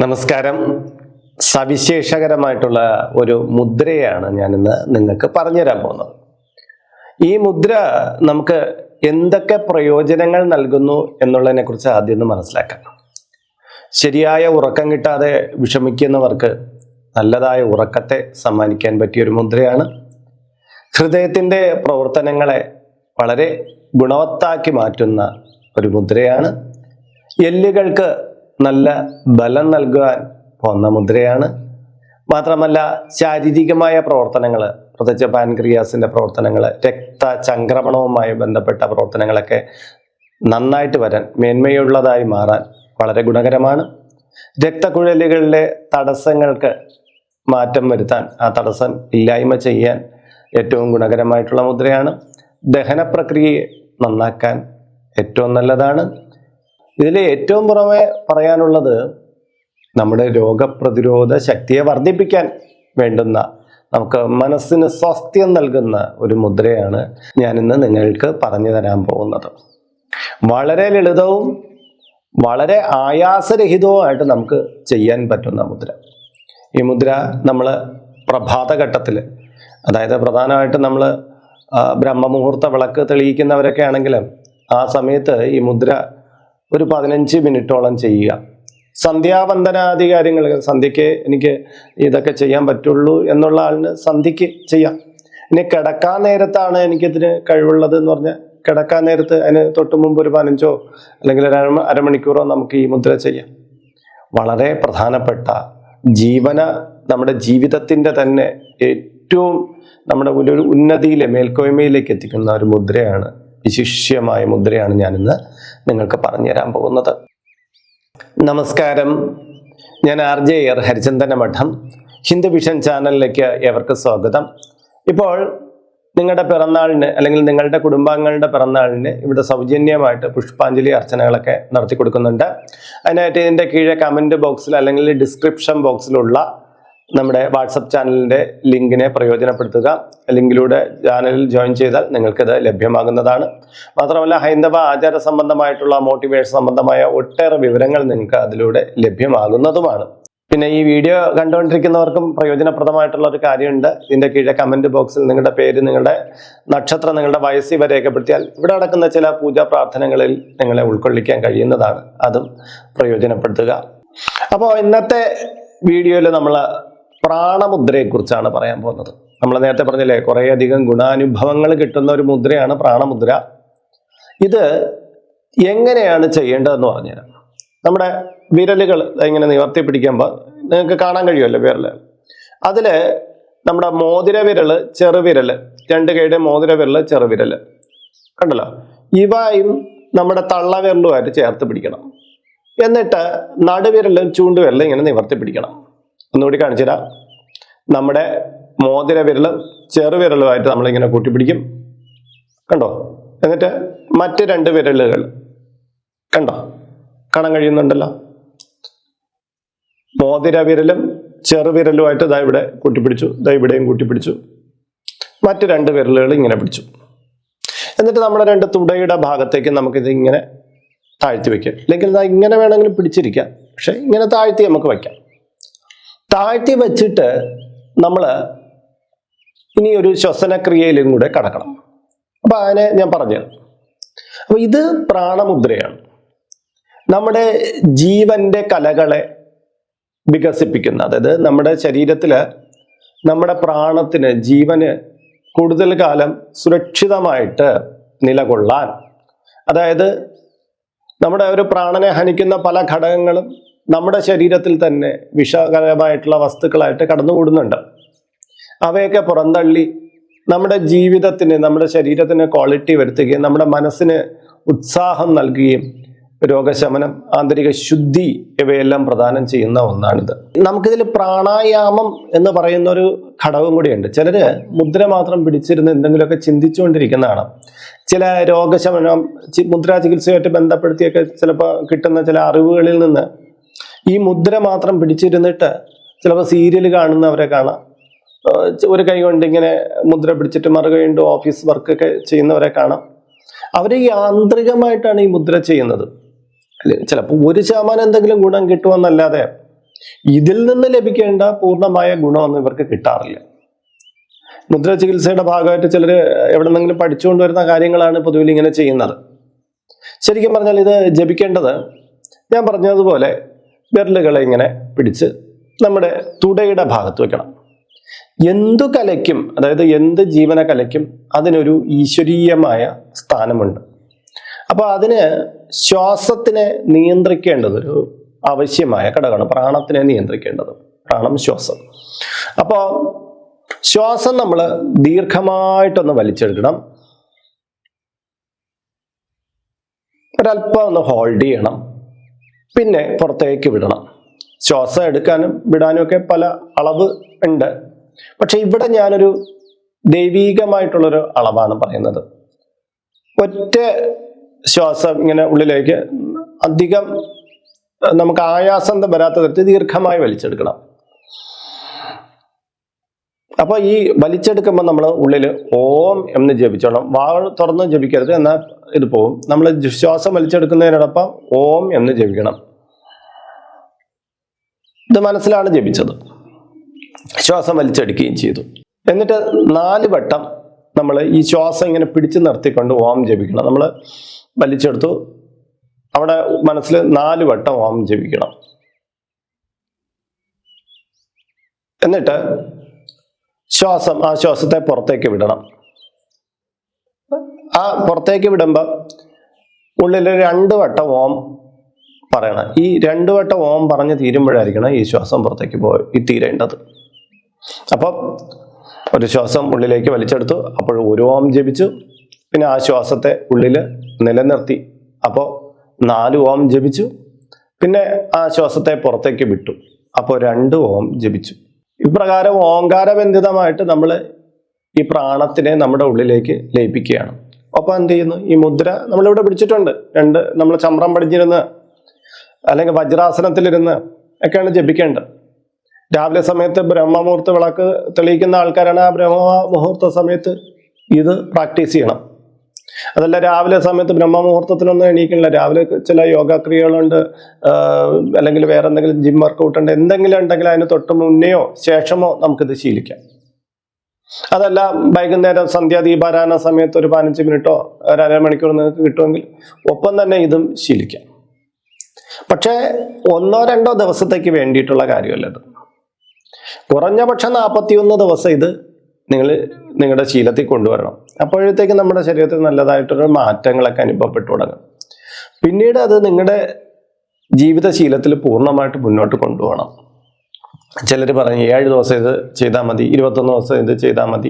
നമസ്കാരം. സവിശേഷകരമായിട്ടുള്ള ഒരു മുദ്രയാണ് ഞാൻ ഇന്ന് നിങ്ങൾക്ക് പറഞ്ഞുതരാൻ പോകുന്നത്. ഈ മുദ്ര നമുക്ക് എന്തൊക്കെ പ്രയോജനങ്ങൾ നൽകുന്നു എന്നുള്ളതിനെ കുറിച്ച് ആദ്യം ഒന്ന് മനസ്സിലാക്കാം. ശരിയായ ഉറക്കം കിട്ടാതെ വിഷമിക്കുന്നവർക്ക് നല്ലതായ ഉറക്കത്തെ സമ്മാനിക്കാൻ പറ്റിയ ഒരു മുദ്രയാണ്. ഹൃദയത്തിന്റെ പ്രവർത്തനങ്ങളെ വളരെ ഗുണവത്താക്കി മാറ്റുന്ന ഒരു മുദ്രയാണ്. എല്ലുകൾക്ക് നല്ല ബലം നൽകുവാൻ പോന്ന മുദ്രയാണ്. മാത്രമല്ല ശാരീരികമായ പ്രവർത്തനങ്ങൾ പ്രത്യേകിച്ച് പാൻക്രിയാസിന്റെ പ്രവർത്തനങ്ങൾ രക്തചംക്രമണവുമായി ബന്ധപ്പെട്ട പ്രവർത്തനങ്ങളൊക്കെ നന്നായിട്ട് വരാൻ മേന്മയുള്ളതായി മാറാൻ വളരെ ഗുണകരമാണ്. രക്തക്കുഴലുകളിലെ തടസ്സങ്ങൾക്ക് മാറ്റം വരുത്താൻ ആ തടസ്സം ഇല്ലായ്മ ചെയ്യാൻ ഏറ്റവും ഗുണകരമായിട്ടുള്ള മുദ്രയാണ്. ദഹന പ്രക്രിയയെ നന്നാക്കാൻ ഏറ്റവും നല്ലതാണ്. ഇതിൽ ഏറ്റവും പുറമെ പറയാനുള്ളത് നമ്മുടെ രോഗപ്രതിരോധ ശക്തിയെ വർദ്ധിപ്പിക്കാൻ വേണ്ടുന്ന നമുക്ക് മനസ്സിന് സ്വാസ്ഥ്യം നൽകുന്ന ഒരു മുദ്രയാണ് ഞാനിന്ന് നിങ്ങൾക്ക് പറഞ്ഞു തരാൻ പോകുന്നത്. വളരെ ലളിതവും വളരെ ആയാസരഹിതവുമായിട്ട് നമുക്ക് ചെയ്യാൻ പറ്റുന്ന മുദ്ര. ഈ മുദ്ര നമ്മൾ പ്രഭാതഘട്ടത്തിൽ അതായത് പ്രധാനമായിട്ട് നമ്മൾ ബ്രഹ്മമുഹൂർത്ത വിളക്ക് തെളിയിക്കുന്നവരൊക്കെ ആണെങ്കിലും ആ സമയത്ത് ഈ മുദ്ര ഒരു പതിനഞ്ച് മിനിറ്റോളം ചെയ്യുക. സന്ധ്യാവന്ദനാദി കാര്യങ്ങൾ സന്ധ്യയ്ക്ക് എനിക്ക് ഇതൊക്കെ ചെയ്യാൻ പറ്റുള്ളൂ എന്നുള്ള ആളിന് സന്ധ്യയ്ക്ക് ചെയ്യാം. ഇനി കിടക്കാൻ നേരത്താണ് എനിക്കിതിന് കഴിവുള്ളത് എന്ന് പറഞ്ഞാൽ കിടക്കാൻ നേരത്ത് അതിന് തൊട്ട് മുമ്പ് ഒരു പതിനഞ്ചോ അല്ലെങ്കിൽ ഒരു അര അരമണിക്കൂറോ നമുക്ക് ഈ മുദ്ര ചെയ്യാം. വളരെ പ്രധാനപ്പെട്ട ജീവന നമ്മുടെ ജീവിതത്തിന്റെ തന്നെ ഏറ്റവും നമ്മുടെ ഒരു ഉന്നതിയിലെ മേൽക്കോയ്മയിലേക്ക് എത്തിക്കുന്ന ഒരു മുദ്രയാണ് വിശിഷ്യമായ മുദ്രയാണ് ഞാനിന്ന് നിങ്ങൾക്ക് പറഞ്ഞു തരാൻ പോകുന്നത്. നമസ്കാരം. ഞാൻ ആർ ജെ എർ ഹരിചന്ദന മഠം ഹിന്ദു വിഷൻ ചാനലിലേക്ക് ഏവർക്ക് സ്വാഗതം. ഇപ്പോൾ നിങ്ങളുടെ പിറന്നാളിന് അല്ലെങ്കിൽ നിങ്ങളുടെ കുടുംബാംഗങ്ങളുടെ പിറന്നാളിന് ഇവിടെ സൗജന്യമായിട്ട് പുഷ്പാഞ്ജലി അർച്ചനകളൊക്കെ നടത്തി കൊടുക്കുന്നുണ്ട് അതിനായിട്ട് ഇതിന്റെ കീഴെ കമന്റ് ബോക്സിൽ അല്ലെങ്കിൽ ഡിസ്ക്രിപ്ഷൻ ബോക്സിലുള്ള നമ്മുടെ വാട്സപ്പ് ചാനലിന്റെ ലിങ്കിനെ പ്രയോജനപ്പെടുത്തുക. ലിങ്കിലൂടെ ചാനലിൽ ജോയിൻ ചെയ്താൽ നിങ്ങൾക്കിത് ലഭ്യമാകുന്നതാണ്. മാത്രമല്ല ഹൈന്ദവ ആചാര സംബന്ധമായിട്ടുള്ള മോട്ടിവേഷൻ സംബന്ധമായ ഒട്ടേറെ വിവരങ്ങൾ നിങ്ങൾക്ക് അതിലൂടെ ലഭ്യമാകുന്നതുമാണ്. പിന്നെ ഈ വീഡിയോ കണ്ടുകൊണ്ടിരിക്കുന്നവർക്കും പ്രയോജനപ്രദമായിട്ടുള്ള ഒരു കാര്യമുണ്ട്. ഇതിന്റെ കീഴെ കമന്റ് ബോക്സിൽ നിങ്ങളുടെ പേര് നിങ്ങളുടെ നക്ഷത്രം നിങ്ങളുടെ വയസ്സ് ഇവ രേഖപ്പെടുത്തിയാൽ ഇവിടെ നടക്കുന്ന ചില പൂജാ പ്രാർത്ഥനകളിൽ നിങ്ങളെ ഉൾക്കൊള്ളിക്കാൻ കഴിയുന്നതാണ്. അതും പ്രയോജനപ്പെടുത്തുക. അപ്പോൾ ഇന്നത്തെ വീഡിയോയിൽ നമ്മൾ പ്രാണമുദ്രയെക്കുറിച്ചാണ് പറയാൻ പോകുന്നത്. നമ്മൾ നേരത്തെ പറഞ്ഞില്ലേ കുറേയധികം ഗുണാനുഭവങ്ങൾ കിട്ടുന്ന ഒരു മുദ്രയാണ് പ്രാണമുദ്ര. ഇത് എങ്ങനെയാണ് ചെയ്യേണ്ടതെന്ന് പറഞ്ഞുതരാം. നമ്മുടെ വിരലുകൾ ഇങ്ങനെ നിവർത്തി പിടിക്കുമ്പോൾ നിങ്ങൾക്ക് കാണാൻ കഴിയുമല്ലോ വിരൽ. അതിൽ നമ്മുടെ മോതിര വിരൽ ചെറുവിരൽ രണ്ട് കൈയുടെ മോതിര വിരൽ ചെറുവിരൽ കണ്ടല്ലോ? ഇവയും നമ്മുടെ തള്ളവിരലുമായിട്ട് ചേർത്ത് പിടിക്കണം. എന്നിട്ട് നടുവിരലും ചൂണ്ടുവിരലും ഇങ്ങനെ നിവർത്തി പിടിക്കണം. ഒന്നുകൂടി കാണിച്ചു തരാം. നമ്മുടെ മോതിര വിരലും ചെറുവിരലുമായിട്ട് നമ്മളിങ്ങനെ കൂട്ടിപ്പിടിക്കും. കണ്ടോ? എന്നിട്ട് മറ്റ് രണ്ട് വിരലുകൾ. കണ്ടോ? കാണാൻ കഴിയുന്നുണ്ടല്ലോ? മോതിര വിരലും ചെറുവിരലുമായിട്ട് ദാ ഇവിടെ കൂട്ടിപ്പിടിച്ചു. ദാ ഇവിടെയും കൂട്ടിപ്പിടിച്ചു. മറ്റ് രണ്ട് വിരലുകൾ ഇങ്ങനെ പിടിച്ചു. എന്നിട്ട് നമ്മുടെ രണ്ട് തുടയുടെ ഭാഗത്തേക്ക് നമുക്കിത് ഇങ്ങനെ താഴ്ത്തി വെക്കാം. അല്ലെങ്കിൽ ഇങ്ങനെ വേണമെങ്കിലും പിടിച്ചിരിക്കാം. പക്ഷെ ഇങ്ങനെ താഴ്ത്തി നമുക്ക് വയ്ക്കാം താഴ്ത്തി വച്ചിട്ട് നമ്മൾ ഇനി ഒരു ശ്വസനക്രിയയിലും കൂടെ കടക്കണം. അപ്പൊ അതിനെ ഞാൻ പറഞ്ഞു അപ്പൊ ഇത് പ്രാണമുദ്രയാണ്. നമ്മുടെ ജീവന്റെ കലകളെ വികസിപ്പിക്കുന്ന അതായത് നമ്മുടെ ശരീരത്തിൽ നമ്മുടെ പ്രാണത്തിന് ജീവന് കൂടുതൽ കാലം സുരക്ഷിതമായിട്ട് നിലകൊള്ളാൻ അതായത് നമ്മുടെ ഒരു പ്രാണനെ ഹനിക്കുന്ന പല ഘടകങ്ങളും നമ്മുടെ ശരീരത്തിൽ തന്നെ വിഷകരമായിട്ടുള്ള വസ്തുക്കളായിട്ട് കടന്നുകൂടുന്നുണ്ട്. അവയൊക്കെ പുറന്തള്ളി നമ്മുടെ ജീവിതത്തിന് നമ്മുടെ ശരീരത്തിന് ക്വാളിറ്റി വരുത്തുകയും നമ്മുടെ മനസ്സിന് ഉത്സാഹം നൽകുകയും രോഗശമനം ആന്തരിക ശുദ്ധി ഇവയെല്ലാം പ്രദാനം ചെയ്യുന്ന ഒന്നാണിത്. നമുക്കിതിൽ പ്രാണായാമം എന്ന് പറയുന്ന ഒരു ഘടകം കൂടിയുണ്ട്. ചിലര് മുദ്ര മാത്രം പിടിച്ചിരുന്ന് എന്തെങ്കിലുമൊക്കെ ചിന്തിച്ചുകൊണ്ടിരിക്കുന്നതാണ്. ചില രോഗശമനം മുദ്രാ ചികിത്സയായിട്ട് ബന്ധപ്പെടുത്തിയൊക്കെ ചിലപ്പോൾ കിട്ടുന്ന ചില അറിവുകളിൽ നിന്ന് ഈ മുദ്ര മാത്രം പിടിച്ചിരുന്നിട്ട് ചിലപ്പോൾ സീരിയൽ കാണുന്നവരെ കാണാം. ഒരു കൈ കൊണ്ട് ഇങ്ങനെ മുദ്ര പിടിച്ചിട്ട് മറുകൈ കൊണ്ട് ഓഫീസ് വർക്കൊക്കെ ചെയ്യുന്നവരെ കാണാം. അവർ യാന്ത്രികമായിട്ടാണ് ഈ മുദ്ര ചെയ്യുന്നത്. ചിലപ്പോൾ ഒരു ശതമാനം എന്തെങ്കിലും ഗുണം കിട്ടുമെന്നല്ലാതെ ഇതിൽ നിന്ന് ലഭിക്കേണ്ട പൂർണമായ ഗുണമൊന്നും ഇവർക്ക് കിട്ടാറില്ല. മുദ്ര ചികിത്സയുടെ ഭാഗമായിട്ട് ചിലർ എവിടെ നിന്നെങ്കിലും പഠിച്ചുകൊണ്ട് വരുന്ന കാര്യങ്ങളാണ് പൊതുവിൽ ഇങ്ങനെ ചെയ്യുന്നത്. ശരിക്കും പറഞ്ഞാൽ ഇത് ജപിക്കേണ്ടത് ഞാൻ പറഞ്ഞതുപോലെ വിരലുകളെ ഇങ്ങനെ പിടിച്ച് നമ്മുടെ തുടയുടെ ഭാഗത്ത് വെക്കണം. എന്തു കലയ്ക്കും അതായത് എന്ത് ജീവന കലയ്ക്കും അതിനൊരു ഈശ്വരീയമായ സ്ഥാനമുണ്ട്. അപ്പോൾ അതിന് ശ്വാസത്തിനെ നിയന്ത്രിക്കേണ്ടത് ഒരു ആവശ്യമായ ഘടകമാണ്. പ്രാണത്തിനെ നിയന്ത്രിക്കേണ്ടത്. പ്രാണം ശ്വാസം. അപ്പോൾ ശ്വാസം നമ്മൾ ദീർഘമായിട്ടൊന്ന് വലിച്ചെടുക്കണം. ഒരല്പം ഒന്ന് ഹോൾഡ് ചെയ്യണം. പിന്നെ പുറത്തേക്ക് വിടണം. ശ്വാസം എടുക്കാനും വിടാനും ഒക്കെ പല അളവ് ഉണ്ട്. പക്ഷെ ഇവിടെ ഞാനൊരു ദൈവീകമായിട്ടുള്ളൊരു അളവാണ് പറയുന്നത്. ഒറ്റ ശ്വാസം ഇങ്ങനെ ഉള്ളിലേക്ക് അധികം നമുക്ക് ആയാസം വരാത്ത തരത്തിൽ ദീർഘമായി വലിച്ചെടുക്കണം. അപ്പൊ ഈ വലിച്ചെടുക്കുമ്പോൾ നമ്മൾ ഉള്ളിൽ ഓം എന്ന് ജപിച്ചോളാം വാൾ തുറന്ന് ജപിക്കരുത് എന്നാൽ ഇത് പോവും. നമ്മൾ ശ്വാസം വലിച്ചെടുക്കുന്നതിനോടൊപ്പം ഓം എന്ന് ജപിക്കണം. ഇത് മനസ്സിലാണ് ജപിച്ചത്. ശ്വാസം വലിച്ചെടുക്കുകയും ചെയ്തു. എന്നിട്ട് നാല് വട്ടം നമ്മൾ ഈ ശ്വാസം ഇങ്ങനെ പിടിച്ചു നിർത്തിക്കൊണ്ട് ഓം ജപിക്കണം. നമ്മൾ വലിച്ചെടുത്തു. അവിടെ മനസ്സിൽ നാല് വട്ടം ഓം ജപിക്കണം. എന്നിട്ട് ശ്വാസം ആ ശ്വാസത്തെ പുറത്തേക്ക് വിടണം. ആ പുറത്തേക്ക് വിടുമ്പോൾ ഉള്ളിൽ രണ്ട് വട്ടം ഓം പറയണം. ഈ രണ്ട് വട്ടം ഓം പറഞ്ഞ് തീരുമ്പോഴായിരിക്കണം ഈ ശ്വാസം പുറത്തേക്ക് പോയി തീരേണ്ടത്. അപ്പം ഒരു ശ്വാസം ഉള്ളിലേക്ക് വലിച്ചെടുത്തു അപ്പോൾ ഒരു ഓം ജപിച്ചു. പിന്നെ ആ ശ്വാസത്തെ ഉള്ളിൽ നിലനിർത്തി. അപ്പോൾ നാല് ഓം ജപിച്ചു. പിന്നെ ആ ശ്വാസത്തെ പുറത്തേക്ക് വിട്ടു. അപ്പോൾ രണ്ട് ഓം ജപിച്ചു. ഇപ്രകാരം ഓങ്കാരബന്ധിതമായിട്ട് നമ്മൾ ഈ പ്രാണത്തിനെ നമ്മുടെ ഉള്ളിലേക്ക് ലയിപ്പിക്കുകയാണ്. ഒപ്പം എന്ത് ചെയ്യുന്നു? ഈ മുദ്ര നമ്മളിവിടെ പിടിച്ചിട്ടുണ്ട്. രണ്ട് നമ്മൾ ചമ്രം പടിഞ്ഞിരുന്ന് അല്ലെങ്കിൽ വജ്രാസനത്തിലിരുന്ന് ഒക്കെയാണ് ജപിക്കേണ്ടത്. രാവിലെ സമയത്ത് ബ്രഹ്മമുഹൂർത്ത വിളക്ക് തെളിയിക്കുന്ന ആൾക്കാരാണ് ആ ബ്രഹ്മ മുഹൂർത്ത സമയത്ത് ഇത് പ്രാക്ടീസ് ചെയ്യണം. അതല്ല രാവിലെ സമയത്ത് ബ്രഹ്മമുഹൂർത്തത്തിനൊന്നും എണീക്കണില്ല രാവിലെ ചില യോഗക്രിയകളുണ്ട് അല്ലെങ്കിൽ വേറെ എന്തെങ്കിലും ജിം വർക്കൗട്ട് ഉണ്ട്. എന്തെങ്കിലും ഉണ്ടെങ്കിൽ അതിന് തൊട്ട് മുന്നെയോ ശേഷമോ നമുക്കിത് ശീലിക്കാം. അതല്ല വൈകുന്നേരം സന്ധ്യാദീപാരായണ സമയത്ത് ഒരു പതിനഞ്ച് മിനിറ്റോ ഒരു അരമണിക്കൂർ നിങ്ങൾക്ക് കിട്ടുമെങ്കിൽ ഒപ്പം തന്നെ ഇതും ശീലിക്കാം. പക്ഷേ ഒന്നോ രണ്ടോ ദിവസത്തേക്ക് വേണ്ടിയിട്ടുള്ള കാര്യമല്ല ഇത്. കുറഞ്ഞ പക്ഷം നാൽപ്പത്തിയൊന്ന് ദിവസം ഇത് നിങ്ങൾ നിങ്ങളുടെ ശീലത്തിൽ കൊണ്ടുവരണം. അപ്പോഴത്തേക്ക് നമ്മുടെ ശരീരത്തിൽ നല്ലതായിട്ടൊരു മാറ്റങ്ങളൊക്കെ അനുഭവപ്പെട്ടു തുടങ്ങും. പിന്നീട് അത് നിങ്ങളുടെ ജീവിതശീലത്തിൽ പൂർണമായിട്ട് മുന്നോട്ട് കൊണ്ടുപോകണം. ചിലർ പറഞ്ഞു ഏഴ് ദിവസം ഇത് ചെയ്താൽ മതി ഇരുപത്തൊന്ന് ദിവസം ഇത് ചെയ്താൽ മതി.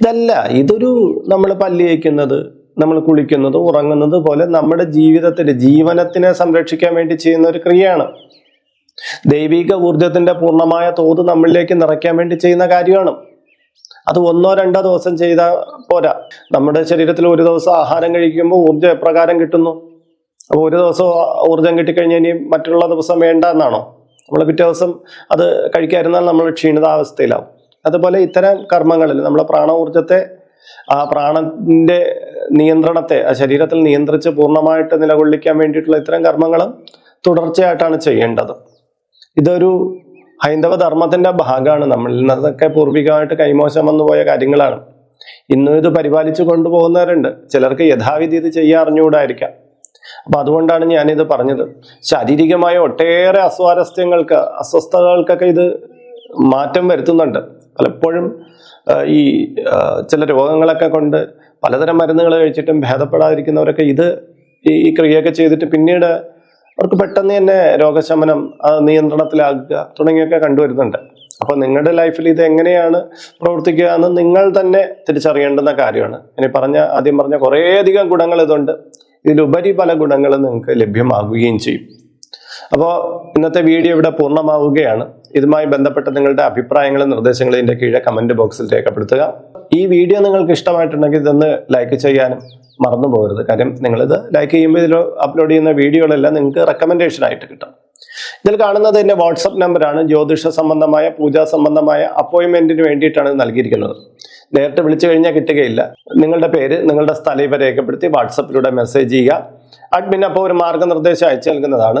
ഇതല്ല ഇതൊരു നമ്മൾ പല്ല് തേക്കുന്നത് നമ്മൾ കുളിക്കുന്നത് ഉറങ്ങുന്നത് പോലെ നമ്മുടെ ജീവിതത്തിന്റെ ജീവനത്തിനെ സംരക്ഷിക്കാൻ വേണ്ടി ചെയ്യുന്ന ഒരു ക്രിയയാണ്. ദൈവിക ഊർജത്തിന്റെ പൂർണമായ തോത് നമ്മളിലേക്ക് നിറയ്ക്കാൻ വേണ്ടി ചെയ്യുന്ന കാര്യമാണ്. അത് ഒന്നോ രണ്ടോ ദിവസം ചെയ്താൽ പോരാ. നമ്മുടെ ശരീരത്തിൽ ഒരു ദിവസം ആഹാരം കഴിക്കുമ്പോൾ ഊർജം എപ്രകാരം കിട്ടുന്നു? അപ്പോൾ ഒരു ദിവസം ഊർജം കിട്ടിക്കഴിഞ്ഞാൽ ഇനി മറ്റുള്ള ദിവസം വേണ്ട എന്നാണോ? നമ്മൾ പിറ്റേ ദിവസം അത് കഴിക്കാതിരുന്നാൽ നമ്മൾ ക്ഷീണിതാവസ്ഥയിലാവും. അതുപോലെ ഇത്തരം കർമ്മങ്ങളിൽ നമ്മളെ പ്രാണ ഊർജത്തെ ആ പ്രാണന്റെ നിയന്ത്രണത്തെ ആ ശരീരത്തിൽ നിയന്ത്രിച്ച് പൂർണമായിട്ട് നിലകൊള്ളിക്കാൻ വേണ്ടിയിട്ടുള്ള ഇത്തരം കർമ്മങ്ങളും തുടർച്ചയായിട്ടാണ് ചെയ്യേണ്ടത്. ഇതൊരു ഹൈന്ദവ ധർമ്മത്തിന്റെ ഭാഗമാണ് നമ്മളിൽ നിന്നതൊക്കെ പൂർവികമായിട്ട് കൈമോശം വന്നു പോയ കാര്യങ്ങളാണ്. ഇന്നും ഇത് പരിപാലിച്ചു കൊണ്ടുപോകുന്നവരുണ്ട്. ചിലർക്ക് യഥാവിധി ഇത് ചെയ്യാൻ അറിഞ്ഞുകൂടായിരിക്കാം. അപ്പൊ അതുകൊണ്ടാണ് ഞാനിത് പറഞ്ഞത്. ശാരീരികമായ ഒട്ടേറെ അസ്വാരസ്യങ്ങൾക്ക് അസ്വസ്ഥതകൾക്കൊക്കെ ഇത് മാറ്റം വരുത്തുന്നുണ്ട്. പലപ്പോഴും ഈ ചില രോഗങ്ങളൊക്കെ കൊണ്ട് പലതരം മരുന്നുകൾ കഴിച്ചിട്ടും ഭേദപ്പെടാതിരിക്കുന്നവരൊക്കെ ഇത് ഈ ക്രിയയൊക്കെ ചെയ്തിട്ട് പിന്നീട് അവർക്ക് പെട്ടെന്ന് തന്നെ രോഗശമനം നിയന്ത്രണത്തിലാക്കുക തുടങ്ങിയൊക്കെ കണ്ടുവരുന്നുണ്ട്. അപ്പോൾ നിങ്ങളുടെ ലൈഫിൽ ഇത് എങ്ങനെയാണ് പ്രവർത്തിക്കുക എന്ന് നിങ്ങൾ തന്നെ തിരിച്ചറിയേണ്ടുന്ന കാര്യമാണ്. ഇനി പറഞ്ഞ ആദ്യം പറഞ്ഞ കുറേയധികം ഗുണങ്ങൾ ഇതുണ്ട്. ഇതിലുപരി പല ഗുണങ്ങളും നിങ്ങൾക്ക് ലഭ്യമാകുകയും ചെയ്യും. അപ്പോൾ ഇന്നത്തെ വീഡിയോ ഇവിടെ പൂർണമാവുകയാണ്. ഇതുമായി ബന്ധപ്പെട്ട നിങ്ങളുടെ അഭിപ്രായങ്ങളും നിർദ്ദേശങ്ങളും ഇതിന്റെ കീഴെ കമന്റ് ബോക്സിൽ രേഖപ്പെടുത്തുക. ഈ വീഡിയോ നിങ്ങൾക്ക് ഇഷ്ടമായിട്ടുണ്ടെങ്കിൽ ഇതൊന്ന് ലൈക്ക് ചെയ്യാനും മറന്നു പോകരുത്. കാര്യം നിങ്ങളിത് ലൈക്ക് ചെയ്യുമ്പോൾ ഇതിൽ അപ്ലോഡ് ചെയ്യുന്ന വീഡിയോകളെല്ലാം നിങ്ങൾക്ക് റെക്കമെൻഡേഷൻ ആയിട്ട് കിട്ടും. ഇതിൽ കാണുന്നത് എന്റെ വാട്സപ്പ് നമ്പറാണ്. ജ്യോതിഷ സംബന്ധമായ പൂജാ സംബന്ധമായ അപ്പോയിൻമെന്റിന് വേണ്ടിയിട്ടാണ് നൽകിയിരിക്കുന്നത്. നേരിട്ട് വിളിച്ചു കഴിഞ്ഞാൽ കിട്ടുകയില്ല. നിങ്ങളുടെ പേര് നിങ്ങളുടെ സ്ഥലം ഇവ രേഖപ്പെടുത്തി വാട്സപ്പിലൂടെ മെസ്സേജ് ചെയ്യുക. അഡ്മിൻ അപ്പോൾ ഒരു മാർഗനിർദ്ദേശം അയച്ചു നൽകുന്നതാണ്.